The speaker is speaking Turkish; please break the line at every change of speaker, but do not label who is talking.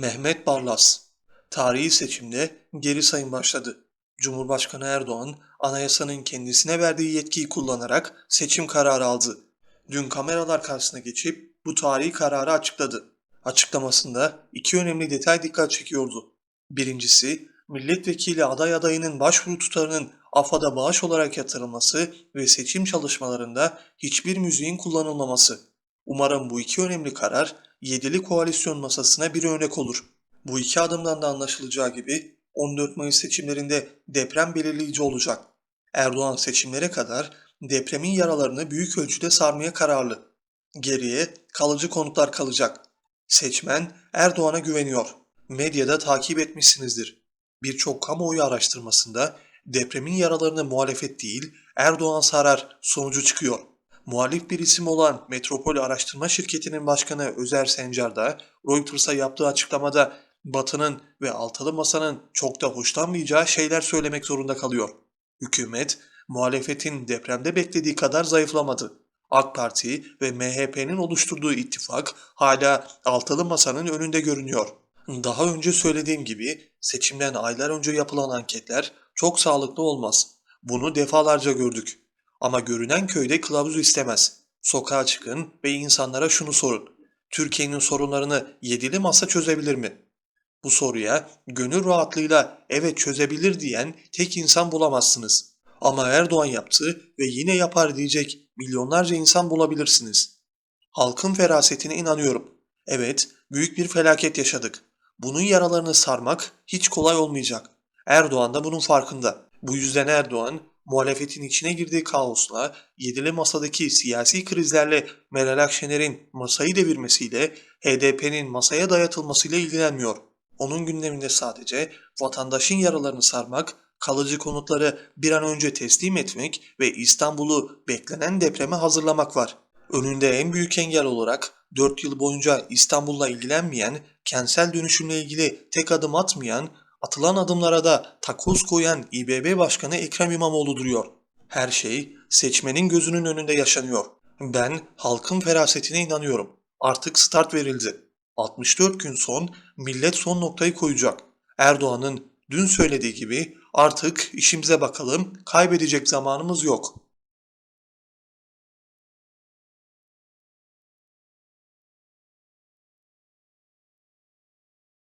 Mehmet Barlas Tarihi seçimde geri sayım başladı. Cumhurbaşkanı Erdoğan, anayasanın kendisine verdiği yetkiyi kullanarak seçim kararı aldı. Dün kameralar karşısına geçip bu tarihi kararı açıkladı. Açıklamasında iki önemli detay dikkat çekiyordu. Birincisi, milletvekili aday adayının başvuru tutarının AFAD'a bağış olarak yatırılması ve seçim çalışmalarında hiçbir müziğin kullanılmaması. Umarım bu iki önemli karar yedili koalisyon masasına bir örnek olur. Bu iki adımdan da anlaşılacağı gibi 14 Mayıs seçimlerinde deprem belirleyici olacak. Erdoğan seçimlere kadar depremin yaralarını büyük ölçüde sarmaya kararlı. Geriye kalıcı konutlar kalacak. Seçmen Erdoğan'a güveniyor. Medyada takip etmişsinizdir. Birçok kamuoyu araştırmasında depremin yaralarını muhalefet değil Erdoğan sarar sonucu çıkıyor. Muhalif bir isim olan Metropol Araştırma Şirketi'nin başkanı Özer Sencar da Reuters'a yaptığı açıklamada Batı'nın ve Altılı Masa'nın çok da hoşlanmayacağı şeyler söylemek zorunda kalıyor. Hükümet, muhalefetin depremde beklediği kadar zayıflamadı. AK Parti ve MHP'nin oluşturduğu ittifak hala Altılı Masa'nın önünde görünüyor. Daha önce söylediğim gibi seçimden aylar önce yapılan anketler çok sağlıklı olmaz. Bunu defalarca gördük. Ama görünen köyde kılavuz istemez. Sokağa çıkın ve insanlara şunu sorun. Türkiye'nin sorunlarını yedili masa çözebilir mi? Bu soruya gönül rahatlığıyla evet çözebilir diyen tek insan bulamazsınız. Ama Erdoğan yaptı ve yine yapar diyecek milyonlarca insan bulabilirsiniz. Halkın ferasetine inanıyorum. Evet, büyük bir felaket yaşadık. Bunun yaralarını sarmak hiç kolay olmayacak. Erdoğan da bunun farkında. Bu yüzden Erdoğan, muhalefetin içine girdiği kaosla, yedili masadaki siyasi krizlerle Meral Akşener'in masayı devirmesiyle, HDP'nin masaya dayatılmasıyla ilgilenmiyor. Onun gündeminde sadece vatandaşın yaralarını sarmak, kalıcı konutları bir an önce teslim etmek ve İstanbul'u beklenen depreme hazırlamak var. Önünde en büyük engel olarak 4 yıl boyunca İstanbul'la ilgilenmeyen, kentsel dönüşümle ilgili tek adım atmayan, atılan adımlara da takoz koyan İBB Başkanı Ekrem İmamoğlu duruyor. Her şey seçmenin gözünün önünde yaşanıyor. Ben halkın ferasetine inanıyorum. Artık start verildi. 64 gün son millet son noktayı koyacak. Erdoğan'ın dün söylediği gibi artık işimize bakalım kaybedecek zamanımız yok.